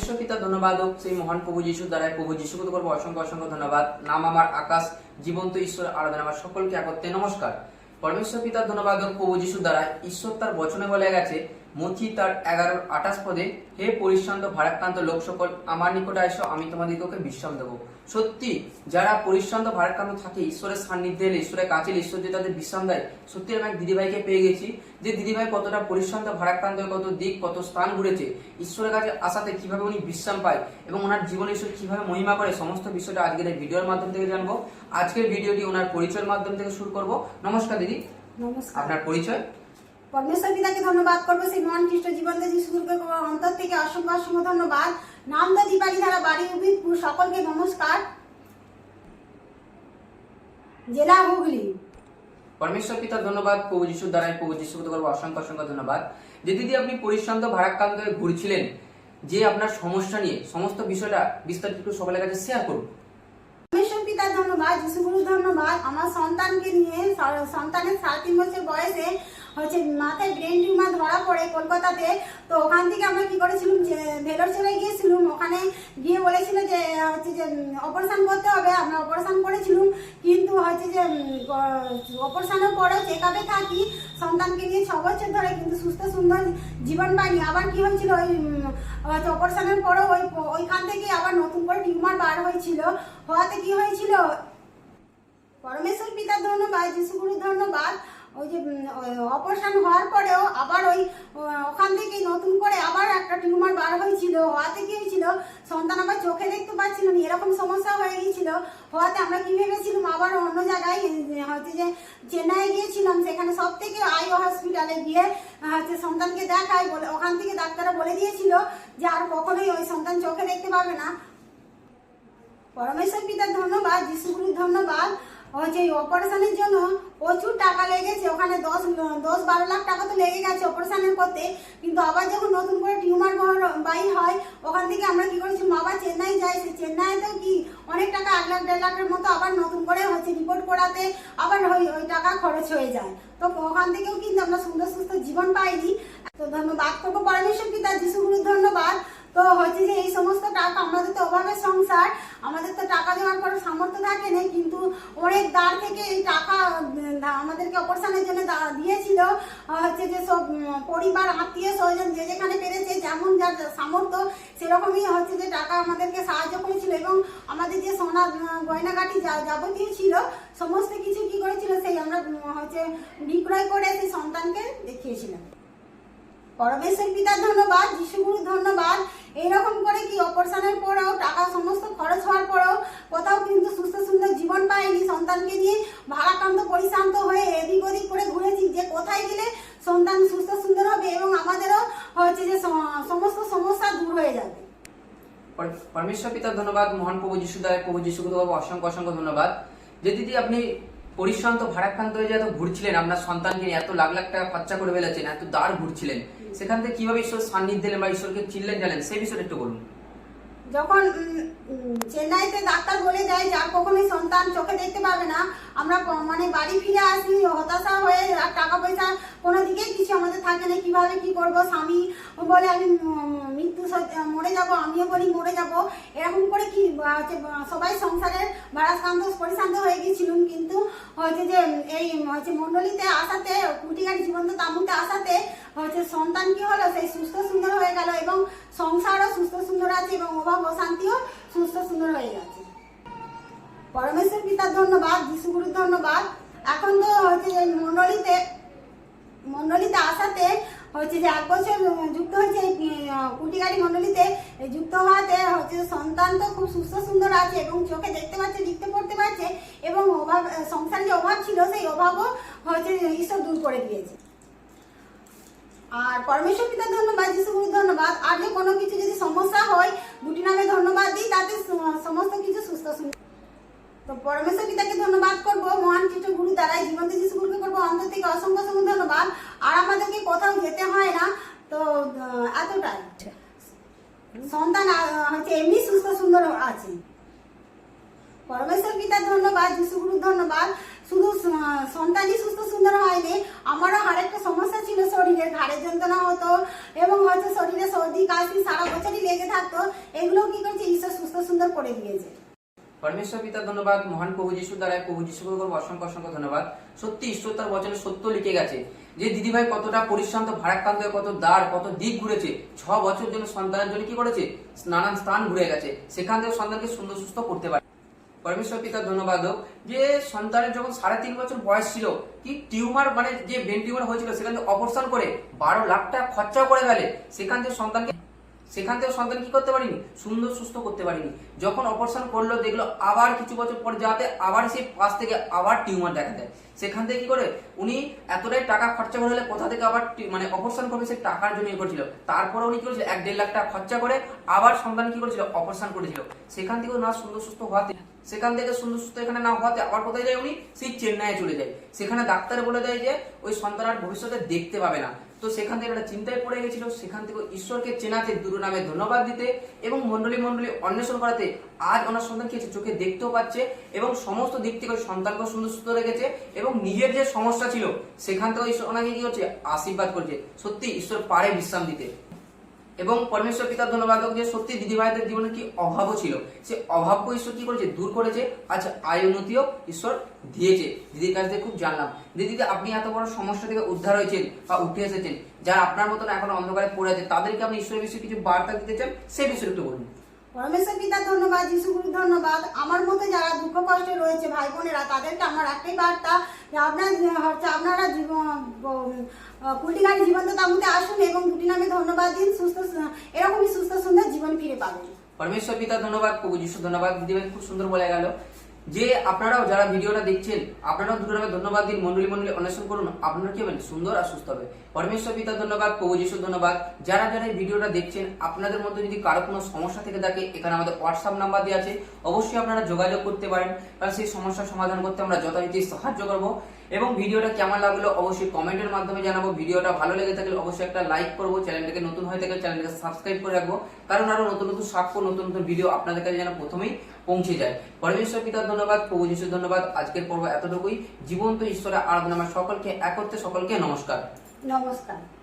ধন্যবাদ হোক, সেই মহান প্রভু যিশু দ্বারাই প্রভু যিশুকে করব অসংখ্য অসংখ্য ধন্যবাদ। নাম আমার আকাশ, জীবন্ত ঈশ্বর, আরাধনা আমার সকলকে একত্রে নমস্কার। পরমেশ্বর পিতা ধন্যবাদক প্রভু যিশু দ্বারা। ঈশ্বর তার বচনে বলে গেছে মথি তার এগারো আঠাশ পদে, হে পরিশ্রান্ত, ভারাক্রান্ত লোক সকল আমার নিকটে আসো আমি তোমাদিগকে বিশ্রাম দেবো। সত্যি যারা পরিশ্রান্ত ভারাক্রান্ত থাকে ঈশ্বরের সান্নিধ্যে এলে ঈশ্বরের কাছে এলে ঈশ্বর যে তাদের বিশ্রাম দেয় সত্যি আমি এক দিদিভাইকে পেয়ে গেছি যে দিদিভাই কতটা পরিশ্রান্ত ভারাক্রান্ত কত দিক কত স্থান ঘুরেছে ঈশ্বরের কাছে আসাতে কীভাবে উনি বিশ্রাম পায় এবং ওনার জীবনে ঈশ্বর কীভাবে মহিমা করে সমস্ত বিষয়টা আজকের এই ভিডিওর মাধ্যম থেকে জানব। আজকের ভিডিওটি ওনার পরিচয়ের মাধ্যম থেকে শুরু করব। নমস্কার দিদি। নমস্কার। আপনার পরিচয়? পরমেশ্বর পিতাকে ধন্যবাদ করব। সেই মহান খ্রিস্ট জীবন্ত যিশুকে অন্তর থেকে অসংখ্য অসংখ্য ধন্যবাদ। নাম তো দীপালি ধারা বাড়ি উবিদপুর সকলকে নমস্কার। জেলা হুগলি। পরমেশ্বর পিতার ধন্যবাদ প্রভু যিশুর দ্বারাই প্রভু যিশুকে করব অসংখ্য অসংখ্য ধন্যবাদ। যে দিদি আপনি পরিশ্রান্ত ভারাক্রান্ত হয়ে ঘুরছিলেন যে আপনার সমস্যা নিয়ে সমস্ত বিষয়টা বিস্তারিত একটু সকলের কাছে শেয়ার করুন। পরমেশ্বর পিতার ধন্যবাদ যিশুগুরু ধন্যবাদ। আমার সন্তানকে নিয়ে সন্তানের সাড়ে তিন বছর বয়সে হচ্ছে মাথায় ব্রেন টিউমার ধরা পড়ে কলকাতাতে। তো ওখান থেকে আমরা কি করেছিলাম যে, ভেলোর চলে গিয়েছিলাম। ওখানে গিয়ে বলেছিল যে, হচ্ছে যে অপারেশন করতে হবে। আমরা অপারেশন করেছিলাম। কিন্তু হচ্ছে যে অপারেশনের পরেও চেক আপে থাকি। সন্তানকে নিয়ে ছ বছর ধরে কিন্তু সুস্থ, সুন্দর জীবন পাইনি। আবার কি হয়েছিল, ওই অপারেশনের পরেও ওই, ওইখান থেকে আবার নতুন করে টিউমার বার হয়েছিল। হওয়াতে কি হয়েছিল? পরমেশ্বর পিতার ধন্যবাদ, যিশুগুরুর ধন্যবাদ। ওই যে অপারেশন হওয়ার পরেও আবার ওই ওখান থেকে নতুন করে আবার একটা টিউমার বার হয়েছিল, হওয়াতে কি হয়েছিল, সন্তান আবার চোখে দেখতে পাচ্ছিল না, এরকম সমস্যা হয়ে গিয়েছিল, হওয়াতে আমরা কি ভেবেছিলাম, আবার অন্য জায়গায় হচ্ছে যে চেন্নাই গিয়েছিলাম, সেখানে সব থেকে আই হসপিটালে গিয়ে হচ্ছে সন্তানকে দেখায়, বলে, ওখান থেকে ডাক্তাররা বলে দিয়েছিল যে আর কখনোই ওই সন্তান চোখে দেখতে পাবে না। পরমেশ্বর পিতার ধন্যবাদ যিশুগুরুর ধন্যবাদ যে অপারেশনের জন্য প্রচুর টাকা লেগেছে। ওখানে দশ দশ বারো লাখ টাকা তো লেগে গেছে অপারেশনের করতে। কিন্তু আবার যখন নতুন করে টিউমার বাই হয়, ওখান থেকে আমরা কি করেছি আবার চেন্নাই যাই সে চেন্নাইতেও কি অনেক টাকা, এক লাখ, দেড় লাখের মতো আবার নতুন করে হচ্ছে রিপোর্ট করাতে আবার ওই ওই টাকা খরচ হয়ে যায়। তো ওখান থেকেও কিন্তু আমরা সুন্দর, সুস্থ জীবন পাইনি। তো ধন্যবাদ। করব পরমেশ্বর পিতা যিশুগুরুর ধন্যবাদ। তো হচ্ছে যে এই সমস্ত টাকা, আমাদের তো অভাবের সংসার, আমাদের তো টাকা দেওয়ার কোনো সামর্থ্য থাকে না কিন্তু অনেক দ্বার থেকে এই টাকা আমাদেরকে অপারেশনের জন্য দিয়েছিল হচ্ছে যে সব পরিবার, আত্মীয় স্বজন যে যেখানে পেরেছে, যেমন যার সামর্থ্য, সেরকমই হচ্ছে যে টাকা আমাদেরকে সাহায্য করেছিল এবং আমাদের যে সোনা গয়নাগাটি যা, যাবতীয় ছিল, সমস্ত কিছু কি করেছিল, সেই আমরা হচ্ছে বিক্রয় করে সেই সন্তানকে দেখিয়েছিলাম। পরমেশ্বর পিতার ধন্যবাদ, যিশুগুরুর ধন্যবাদ। এইরকম করে কি অপারেশনের পরেও, টাকা, সমস্ত খরচ হওয়ার পরেও কোথাও কিন্তু সুস্থ, সুন্দর জীবন পাইনি সন্তানকে নিয়ে ভারাক্রান্ত, পরিশ্রান্ত হয়ে এদিক ওদিক করে ঘুরেছি যে কোথায় গেলে সন্তান সুস্থ, সুন্দর হবে এবং আমাদেরও হচ্ছে যে সমস্ত সমস্যা দূর হয়ে যাবে। পরমেশ্বর পিতার ধন্যবাদ, মহান প্রভু যিশু প্রভু যিশুকে করব অসংখ্য অসংখ্য ধন্যবাদ। যে দিদি আপনি পরিশ্রান্ত, ভারাক্রান্ত হয়ে যে এত ঘুরছিলেন, আপনার সন্তানকে এত লাখ লাখ টাকা খরচা করে ফেলেছেন, এত দাঁড় ঘুরছিলেন। সেখান থেকে কীভাবে ঈশ্বর সান্নিধ্য দিলেন বা ঈশ্বরকে চিনলেন জানেন? সেই বিষয়টা একটু বলুন। যখন চেন্নাইতে ডাক্তার বলে দেয় যার কখনোই সন্তান চোখে দেখতে পাবে না, আমরা মানে বাড়ি ফিরে আসি, হতাশা হয়ে আর টাকা পয়সা কোনো দিকেই কিছু আমাদের থাকে না, কীভাবে কী করব, স্বামী বলে আমি মৃত্যু মরে যাব, আমিও বলি মরে যাব, এরকম করে কি হচ্ছে সবাই সংসারের ভাড়াস্কান্ত পরিশান্ত হয়ে গেছিলাম কিন্তু হচ্ছে যে, এই, হচ্ছে মণ্ডলীতে আসাতে কুটিগাড়ি জীবন্ত তামুতে আসাতে, হচ্ছে সন্তান কি হলো, সেই সুস্থ সুন্দর হয়ে গেল এবং সংসারও সুস্থ সুন্দর আছে এবং অভাব অশান্তিও সুস্থ সুন্দর হয়ে গেছে পরমেশ্বর পিতার ধন্যবাদ, যিশুগুরুর ধন্যবাদ। এখন তো হচ্ছে যে মণ্ডলীতে মণ্ডলীতে আসাতে হচ্ছে যে এক বছর যুক্ত হয়েছে কুটিগাড়ি মণ্ডলীতে যুক্ত হওয়াতে হচ্ছে সন্তান তো খুব সুস্থ সুন্দর আছে এবং চোখে দেখতে পাচ্ছে লিখতে পড়তে পারছে এবং অভাব, সংসারে যে অভাব ছিল, সেই অভাবও হচ্ছে ঈশ্বর দূর করে দিয়েছে। আর পরমেশ্বর পিতার ধন্যবাদ যিশুগুরুর ধন্যবাদ। আর যে কোনো কিছু যদি সমস্যা হয়, দুটি নামে ধন্যবাদ দিই, তাতে সমস্ত কিছু সুস্থ তো পরমেশ্বর পিতাকে ধন্যবাদ করব, মহান খ্রিস্ট গুরু দ্বারাই জীবন্ত যিশু গুরুকে করব, অন্তর থেকে অসংখ্য অসংখ্য ধন্যবাদ। আর আমাদেরকে কোথাও যেতে হয় না, তো এতটাই। সন্তান হচ্ছে এমনি সুস্থ সুন্দর আছে। পরমেশ্বর পিতার ধন্যবাদ যিশুগুরুর ধন্যবাদ। শুধু স- পরমেশ্বর পিতার ধন্যবাদ। মহান প্রভু যিশু দ্বারাই প্রভু যিশুকে করব অসংখ্য অসংখ্য ধন্যবাদ। সত্যি ঈশ্বর তার বচনে সত্য লিখে গেছে। যে দিদিভাই কতটা পরিশ্রান্ত, ভারাক্রান্ত, কত দ্বার কত দিক ঘুরেছে, ছ বছর জন্য সন্তানের জন্য কি করেছে? নানান স্থান ঘুরে গেছে। সেখান থেকে সন্তানকে সুন্দর সুস্থ করতে পারে। পরমেশ্বর পিতার ধন্যবাদ হোক। যে সন্তানের যখন সাড়ে তিন বছর বয়স ছিল, কি টিউমার মানে যে ব্রেন টিউমার হয়েছিল, সেখান থেকে অপারেশন করে বারো লাখ টাকা খরচা করে ফেলে। সেখান থেকে সন্তানকে সেখান থেকে সন্তান কি করতে পারিনি? সুন্দর, সুস্থ করতে পারিনি। যখন অপারেশন করল, দেখল আবার কিছু বছর পর যাতে আবার সেই পাশ থেকে আবার টিউমার দেখা দেয়। সেখান থেকে কি করে? উনি এতটাই টাকা খরচা করে হলে কোথা থেকে আবার মানে অপারেশন করবে সেই টাকার জন্য ইয়ে করছিল। তারপরে উনি কি করেছিল? এক দেড় লাখ টাকা খরচা করে আবার সন্তান কি করেছিল? অপারেশন করেছিল। সেখান থেকেও না সুন্দর, সুস্থ হওয়াতে, সেখান থেকে সুন্দর, সুস্থ এখানে না হওয়াতে আবার কোথায় যায় উনি? সেই চেন্নাইয়ে চলে যায়। সেখানে ডাক্তার বলে দেয় যে, ওই সন্তান আর ভবিষ্যতে দেখতে পাবে না। তো সেখান থেকে একটা চিন্তায় পড়ে গেছিল, সেখান থেকে ঈশ্বরকে চেনাতে দুরু নামে ধন্যবাদ দিতে এবং মন্ডলী মন্ডলী অন্বেষণ করাতে আজ ওনার সন্তান কি চোখে দেখতেও পাচ্ছে এবং সমস্ত দিক থেকে সন্তানকে সুন্দর সুস্থ রেখেছে এবং নিজের যে সমস্যা ছিল, সেখান থেকে ঈশ্বর ওনাকে কি হচ্ছে আশীর্বাদ করছে। সত্যি ঈশ্বর পারে বিশ্রাম দিতে। এবং পরমেশ্বর পিতার ধন্যবাদ যে সত্যি দিদিভাইদের জীবনে কি অভাবও ছিল, সে অভাবকে ঈশ্বর কি করেছে? দূর করেছে, আজ আয় উন্নতিও ঈশ্বর দিয়েছে। দিদির কাছ থেকে খুব জানলাম। দিদিকে আপনি এত বড় সমস্যা থেকে উদ্ধার হয়েছেন বা উঠে এসেছেন, যারা আপনার মতন এখন অন্ধকারে পড়ে আছে, তাদেরকে আপনি ঈশ্বরের বিষয়ে কিছু বার্তা দিতে চান? সে বিষয়ে একটু বলুন। পরমেশ্বর পিতার ধন্যবাদ, যিশুগুরুর ধন্যবাদ। আমার মতো যারা দুঃখ কষ্টে রয়েছে ভাই বোনেরা, তাদেরকে আমার একটাই বার্তা যে আপনার, হচ্ছে আপনারা জীবন কুলটিগাড়ি জীবন্ত তাবুতে আসুন এবং দুটি নামে ধন্যবাদ দিন। সুস্থ, এরকমই সুস্থ, সুন্দর জীবন ফিরে পাবেন। পরমেশ্বর পিতা ধন্যবাদ, প্রভু যিশু ধন্যবাদ দিদিভাই খুব সুন্দর বলে গেল। যে আপনারাও যারা ভিডিওটা দেখছেন, আপনারাও দুটো টাকা ধন্যবাদ দিন। মন্ডলী মন্ডলী অন্বেষণ করুন। আপনারা কি হবেন সুন্দর আর সুস্থ হবে। পরমেশ্বর পিতা ধন্যবাদ, প্রভু ধন্যবাদ। যারা যারা এই ভিডিওটা দেখছেন, আপনাদের মধ্যে যদি কারও কোনো সমস্যা থেকে থাকে, এখানে আমাদের হোয়াটসঅ্যাপ নাম্বার দেওয়া আছে। অবশ্যই আপনারা যোগাযোগ করতে পারেন। কারণ সেই সমস্যার সমাধান করতে আমরা যথারীতি সাহায্য করব। এবং ভিডিওটা কেমন লাগল অবশ্যই কমেন্টের মাধ্যমে জানাব। ভিডিওটা ভালো লেগে থাকলে অবশ্যই একটা লাইক করব। চ্যানেলটাকে নতুন হয়ে থাকলে চ্যানেলটাকে সাবস্ক্রাইব করে রাখব। কারণ আরও নতুন নতুন সাক্ষ্য নতুন নতুন ভিডিও আপনাদের কাছে যেন প্রথমেই পৌঁছে যায়। পরমেশ্বর পিতার ধন্যবাদ, প্রভু যিশুর ধন্যবাদ। আজকের পর্ব এতটুকুই। জীবন্ত ঈশ্বরের আরাধনা সকলকে, একত্রে সকলকে নমস্কার। নমস্কার।